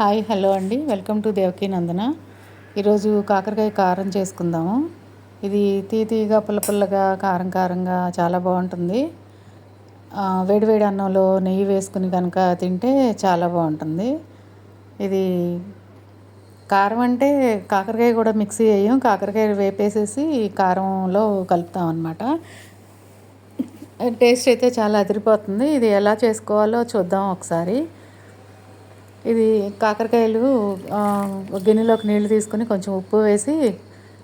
Hi hello అండి. Welcome to Devaki Nandana. ఈరోజు కాకరకాయ కారం చేసుకుందాము. ఇది తీ తీగా పుల్ల పుల్లగా కారం కారంగా చాలా బాగుంటుంది. వేడివేడి అన్నంలో నెయ్యి వేసుకుని కనుక తింటే చాలా బాగుంటుంది. ఇది కారం అంటే కాకరకాయ కూడా మిక్సీ వేయం. కాకరకాయ వేపేసేసి కారంలో కలుపుతాం అనమాట టేస్ట్ అయితే చాలా అదిరిపోతుంది. ఇది ఎలా చేసుకోవాలో చూద్దాం ఒకసారి. ఇది కాకరకాయలు గిన్నెలోకి నీళ్ళు తీసుకుని కొంచెం ఉప్పు వేసి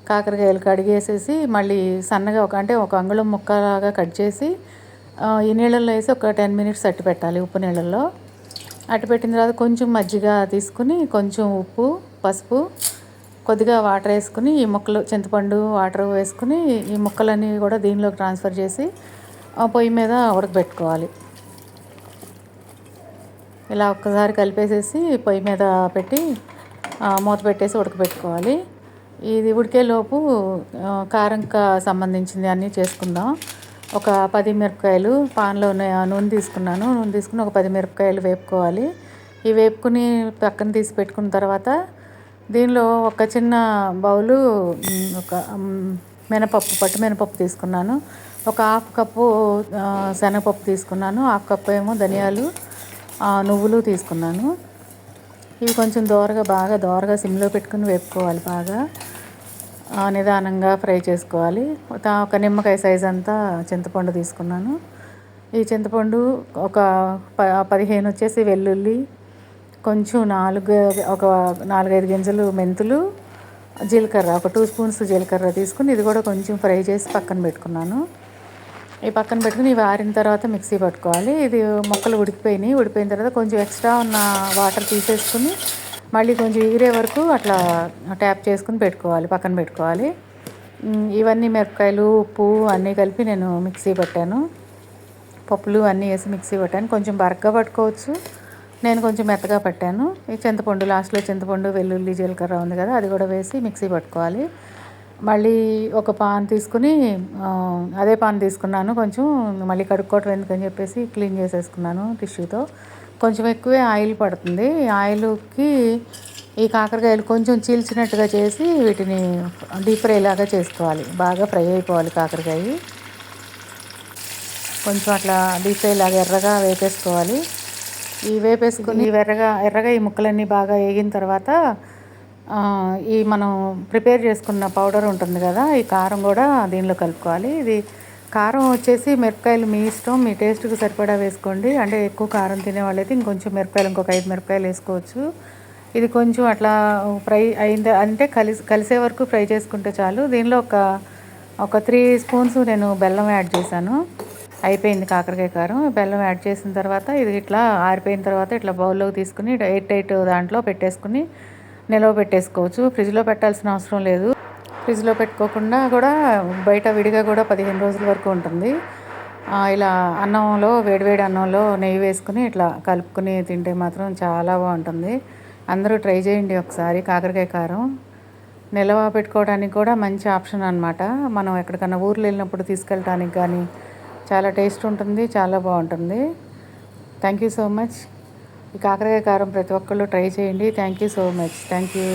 కాకరకాయలు కడిగేసేసి మళ్ళీ సన్నగా ఒక అంటే ఒక అంగుళం ముక్కలాగా కట్ చేసి ఈ నీళ్ళల్లో వేసి ఒక టెన్ మినిట్స్ అట్టు పెట్టాలి ఉప్పు నీళ్ళల్లో. అట్టు పెట్టిన తర్వాత కొంచెం మజ్జిగ తీసుకుని కొంచెం ఉప్పు పసుపు కొద్దిగా వాటర్ వేసుకుని ఈ ముక్కలు చింతపండు వాటర్ వేసుకుని ఈ ముక్కలన్నీ కూడా దీనిలోకి ట్రాన్స్ఫర్ చేసి పొయ్యి మీద ఉడకబెట్టుకోవాలి. ఇలా ఒక్కసారి కలిపేసేసి పొయ్యి మీద పెట్టి మూత పెట్టేసి ఉడకబెట్టుకోవాలి. ఇది ఉడికేలోపు కారంకి సంబంధించింది అన్నీ చేసుకుందాం. ఒక పది మిరపకాయలు పాన్లో నూనె తీసుకున్నాను. నూనె తీసుకుని ఒక పది మిరపకాయలు వేపుకోవాలి. ఈ వేపుకుని పక్కన తీసి పెట్టుకున్న తర్వాత దీనిలో ఒక చిన్న బౌలు ఒక మినపప్పు పట్టు మినపప్పు తీసుకున్నాను. ఒక హాఫ్ కప్పు శనగపప్పు తీసుకున్నాను. హాఫ్ కప్పు ఏమో ధనియాలు నువ్వులు తీసుకున్నాను. ఇవి కొంచెం దోరగా బాగా దోరగా సిమ్లో పెట్టుకుని వేపుకోవాలి బాగా. నిదానంగా ఫ్రై చేసుకోవాలి. ఒక నిమ్మకాయ సైజ్ అంతా చింతపండు తీసుకున్నాను. ఈ చింతపండు ఒక ప పదిహేను వచ్చేసి వెల్లుల్లి కొంచెం నాలుగు ఒక నాలుగైదు గింజలు మెంతులు జీలకర్ర ఒక టూ స్పూన్స్ జీలకర్ర తీసుకుని ఇది కూడా కొంచెం ఫ్రై చేసి పక్కన పెట్టుకున్నాను. ఈ పక్కన పెట్టుకుని ఇవి ఆరిన తర్వాత మిక్సీ పట్టుకోవాలి. ఇది మొక్కలు ఉడికిపోయినాయి. ఉడిపోయిన తర్వాత కొంచెం ఎక్స్ట్రా ఉన్న వాటర్ తీసేసుకుని మళ్ళీ కొంచెం ఈరే వరకు అట్లా ట్యాప్ చేసుకుని పెట్టుకోవాలి. పక్కన పెట్టుకోవాలి. ఇవన్నీ మిరపకాయలు ఉప్పు అన్నీ కలిపి నేను మిక్సీ పట్టాను. పప్పులు అన్నీ వేసి మిక్సీ పట్టాను. కొంచెం బరగ్గా పట్టుకోవచ్చు. నేను కొంచెం మెత్తగా పట్టాను. ఈ చింతపండు లాస్ట్లో చింతపండు వెల్లుల్లి జీలకర్ర ఉంది కదా అది కూడా వేసి మిక్సీ పట్టుకోవాలి. మళ్ళీ ఒక పాన్ తీసుకుని అదే పాన్ తీసుకున్నాను. కొంచెం మళ్ళీ కడుక్కోవటం ఎందుకని చెప్పేసి క్లీన్ చేసేసుకున్నాను టిష్యూతో. కొంచెం ఎక్కువే ఆయిల్ పడుతుంది. ఆయిల్కి ఈ కాకరకాయలు కొంచెం చీల్చినట్టుగా చేసి వీటిని డీప్ ఫ్రై లాగా చేసుకోవాలి. బాగా ఫ్రై అయిపోవాలి కాకరకాయ. కొంచెం అట్లా డీప్ ఫ్రై లాగా ఎర్రగా వేపేసుకోవాలి. ఈ వేపేసుకుని ఎర్రగా ఎర్రగా ఈ ముక్కలన్నీ బాగా వేగిన తర్వాత ఈ మనం ప్రిపేర్ చేసుకున్న పౌడర్ ఉంటుంది కదా ఈ కారం కూడా దీనిలో కలుపుకోవాలి. ఇది కారం వచ్చేసి మిరపకాయలు మీ ఇష్టం మీ టేస్ట్కి సరిపడా వేసుకోండి. అంటే ఎక్కువ కారం తినే వాళ్ళైతే ఇంకొంచెం మిరపకాయలు ఇంకొక ఐదు మిరపకాయలు వేసుకోవచ్చు. ఇది కొంచెం అట్లా ఫ్రై అయింది అంటే కలిసి కలిసే వరకు ఫ్రై చేసుకుంటే చాలు. దీనిలో ఒక ఒక త్రీ స్పూన్స్ నేను బెల్లం యాడ్ చేశాను. అయిపోయింది కాకరకాయ కారం. బెల్లం యాడ్ చేసిన తర్వాత ఇది ఇట్లా ఆరిపోయిన తర్వాత ఇట్లా బౌల్లోకి తీసుకుని ఎయిట్ ఎయిట్ దాంట్లో పెట్టేసుకుని నిల్వ పెట్టేసుకోవచ్చు. ఫ్రిడ్జ్లో పెట్టాల్సిన అవసరం లేదు. ఫ్రిడ్జ్లో పెట్టుకోకుండా కూడా బయట విడిగా కూడా పదిహేను రోజుల వరకు ఉంటుంది. ఇలా అన్నంలో వేడివేడి అన్నంలో నెయ్యి వేసుకుని ఇట్లా కలుపుకుని తింటే మాత్రం చాలా బాగుంటుంది. అందరూ ట్రై చేయండి ఒకసారి కాకరకాయ కారం. నిల్వ పెట్టుకోవడానికి కూడా మంచి ఆప్షన్ అనమాట మనం ఎక్కడికన్నా ఊర్లు వెళ్ళినప్పుడు తీసుకెళ్ళడానికి కానీ చాలా టేస్ట్ ఉంటుంది చాలా బాగుంటుంది. Thank you so much. ఈ కాకరకాయ కారం ప్రతి ఒక్కళ్ళు ట్రై చేయండి. Thank you so much thank you